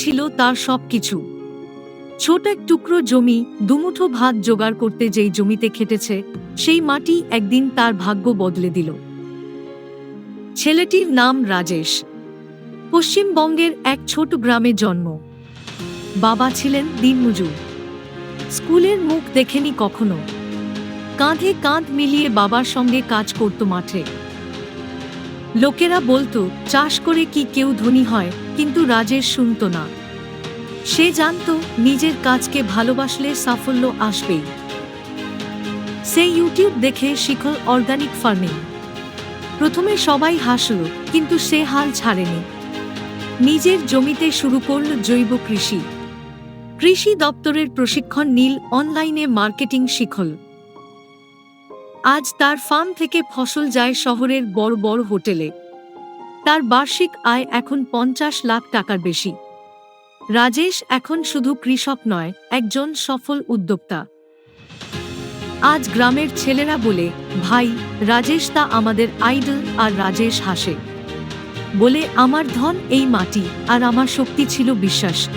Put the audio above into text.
ছিল তার সবকিছু। ছোট এক টুকরো জমি, দুমুঠো ভাত জোগাড় করতে যেই জমিতে খেটেছে, সেই মাটি একদিন তার ভাগ্য বদলে দিল। ছেলেটির নাম রাজেশ। পশ্চিমবঙ্গের এক ছোট গ্রামে জন্ম। বাবা ছিলেন দিনমজুর। স্কুলের মুখ দেখেনি কখনো। কাঁধে কাঁধ মিলিয়ে বাবার সঙ্গে কাজ করত মাঠে। লোকেরা বলতো, চাষ করে কি কেউ ধনী হয়? কিন্তু রাজেশ শুনত না। সে জানত, নিজের কাজকে ভালোবাসলে সাফল্য আসবেই। সে ইউটিউব দেখে শিখল অর্গানিক ফার্মিং। প্রথমে সবাই হাসল, কিন্তু সে হাল ছাড়েনি। নিজের জমিতে শুরু করল জৈব কৃষি। কৃষি দপ্তরের প্রশিক্ষণ নীল অনলাইনে মার্কেটিং শিখল। আজ তার ফার্ম থেকে ফসল যায় শহরের বড় বড় হোটেলে। তার বার্ষিক আয় এখন পঞ্চাশ লাখ টাকার বেশি। রাজেশ এখন শুধু কৃষক নয়, একজন সফল উদ্যোক্তা। আজ গ্রামের ছেলেরা বলে, ভাই, রাজেশ তা আমাদের আইডল আর রাজেশ হাসে। বলে, আমার ধন এই মাটি আর আমার শক্তি ছিল বিশ্বাস।